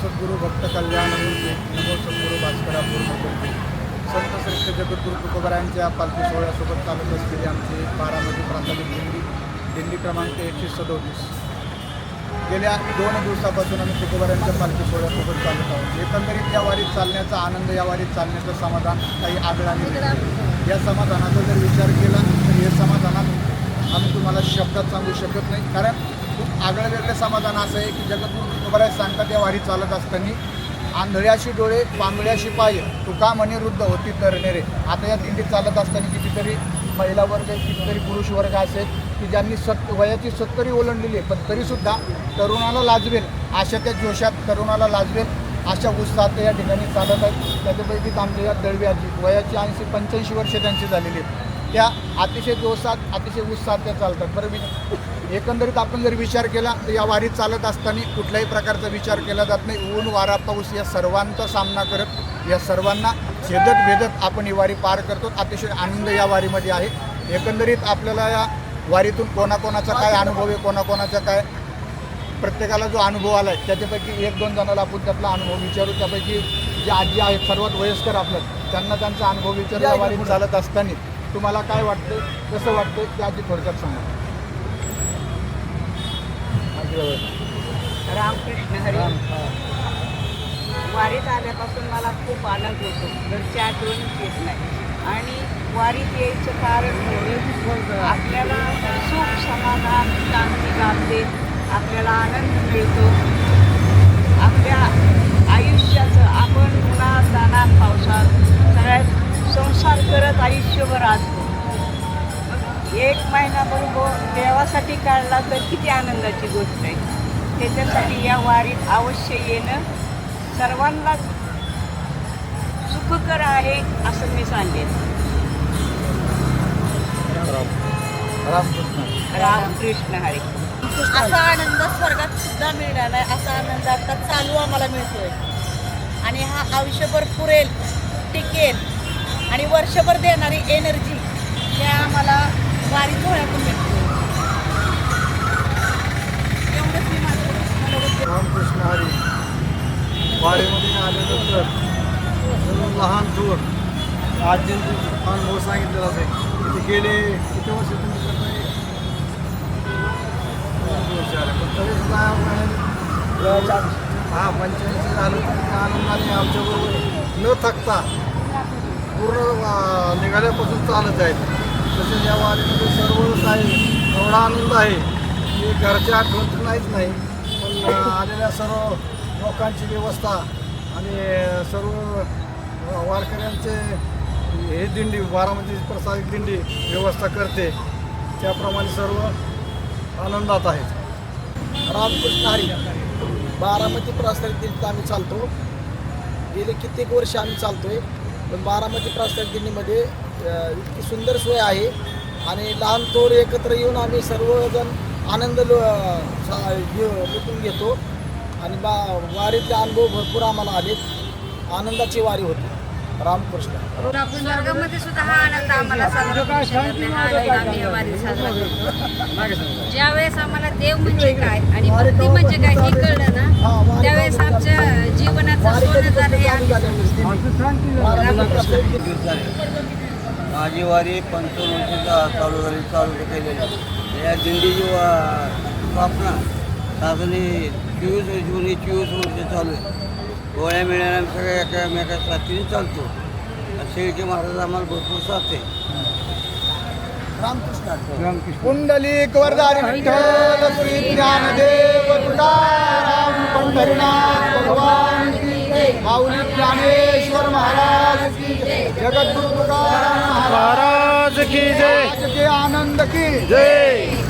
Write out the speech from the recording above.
सद्गुरू भक्त कल्याण नमो सद्गुरू भास्करा पूर्णमूर्ती संत श्रेष्ठ जगद्गुरू तुकोबरायांच्या पालखी सोहळ्यासोबत चालत असलेली आमची बारामती प्राथमिक दिंडी दिंडी क्रमांक एकशे सदोतीस. गेल्या दोन दिवसापासून आम्ही तुकोबरायांच्या पालखी सोहळ्यासोबत चालत आहोत. एकंदरीत या वारीत चालण्याचा आनंद या वारीत चालण्याचं समाधान काही आदळाने या समाधानाचा जर विचार केला तर हे समाधानात आम्ही तुम्हाला शब्दात सांगू शकत नाही. कारण आगळं वेगळं समाधान असं आहे की जगद्गुरू बऱ्याच सांगतात या वारी चालत असताना. आंधळ्याशी डोळे पांगळ्याशी पाय तुका म्हणे वृद्ध होती तरणेरे आता या दिंडीत चालत असताना कितीतरी महिला वर्ग कितीतरी पुरुष वर्ग असेल की ज्यांनी सत् वयाची सत्तरी ओलांडलेली आहे. पण तरीसुद्धा तरुणाला लाजवेल अशा त्या जोशात तरुणाला लाजवेल अशा उत्साहात या ठिकाणी चालत आहेत. त्याच्यापैकी आमच्या या दळवी आजी वयाची ऐंशी पंच्याऐंशी वर्षे त्यांची झालेली आहेत. त्या अतिशय जोशात अतिशय उत्साहात त्या चालतात. बरं मी एकंदरीत आपण जर विचार केला तर या वारीत चालत असताना कुठल्याही प्रकारचा विचार केला जात नाही. ऊन वारा पाऊस या सर्वांचा सामना करत या सर्वांना छेदत भेदत आपण ही वारी पार करतो. अतिशय आनंद या वारीमध्ये आहे. एकंदरीत आपल्याला या वारीतून कोणाकोणाचा काय अनुभव आहे कोणाकोणाचा काय प्रत्येकाला जो अनुभव आला आहे त्याच्यापैकी एक दोन जणाला आपण त्यातला अनुभव विचारू. त्यापैकी जे आजी आहेत सर्वात वयस्कर आपलं त्यांना त्यांचा अनुभव विचारू. या वारीत चालत असताना तुम्हाला काय वाटतं कसं वाटतं ते आजी थोडक्यात सांगा. रामकृष्ण हरी. वारीत आल्यापासून मला खूप आनंद होतो. घरची आठवणच येत नाही. आणि वारीत यायचं कारण आपल्याला सुख समाधान शांती लाभते आपल्याला आनंद मिळतो. आपल्या महिना बरोबर देवासाठी काढला तर किती आनंदाची गोष्ट आहे. त्याच्यासाठी या वारीत अवश्य येणं सर्वांना सुखकर आहे असं मी सांगेन. रामकृष्ण. हरी. असा आनंद स्वर्गात सुद्धा मिळाला आहे असा आनंद आता चालू आम्हाला मिळतोय. आणि हा आयुष्यभर पुरेल टिकेल आणि वर्षभर देणारी एनर्जी हे आम्हाला वारी सोहळ्यातून एवढंच मी माझं रामकृष्ण हरी. वाडीमध्ये आल्यानंतर सर्व लहान थोर आजींचे भाऊ सांगितलेला असेल तिथे गेले किती वर्ष तुम्ही करताय? दोन वर्ष पण तरी सुद्धा हा पंच्याऐंशी झालं तरी आनंदाने आमच्याबरोबर. न थकता पूर्ण अं, निघाल्यापासून चालत आहेत तसेच या वारीमध्ये सर्वच आहे एवढा आनंद आहे की घरच्या आठवण तर नाहीच नाही पण आलेल्या सर्व लोकांची व्यवस्था आणि सर्व वारकऱ्यांचे हे दिंडी बारामती प्रसादित दिंडी व्यवस्था करते. त्याप्रमाणे सर्व आनंदात आहेत रामकृष्ण हरी बारामती प्रस्थानिक दिंडीत आम्ही चालतो. गेले कित्येक वर्ष आम्ही चालतोय पण बारामती प्रस्थानिक दिंडीमध्ये इतकी सुंदर सोय आहे. आणि लहान थोर एकत्र येऊन आम्ही सर्वजण आनंद लो- लुटून घेतो. आणि बा वारीतले अनुभव भरपूर आम्हाला आलेत. आनंदाची वारी होती. रामकृष्ण. स्वर्गामध्ये सुद्धा हा आनंद आम्हाला साजरा आम्ही साजरा करतो ज्यावेळेस आम्हाला देव म्हणजे काय आणि भक्ती म्हणजे काय हे कळलं ना त्यावेळेस आमच्या जीवनाचं सोनं झालं हे आम्ही समजतो. माझी वारी वर्षाचा चालू झाली चालू केलेली या दिंडीची वा स्थापना साधारण चोवीस जुनी चोवीस वर्ष चालू आहे. गोळ्या मिळाल्या सगळ्या एकामेका साथीने चालतो. शेळके महाराज आम्हाला भरपूर साथ आहे. रामकृष्ण पुंडलिक वरदारी विठ्ठल श्री ज्ञानदेव तुकाराम पंढरीनाथ भगवान. माऊली ज्ञानेश्वर महाराज. जगद्गुरु तुकाराम महाराज की जय। के आनंद की। जय।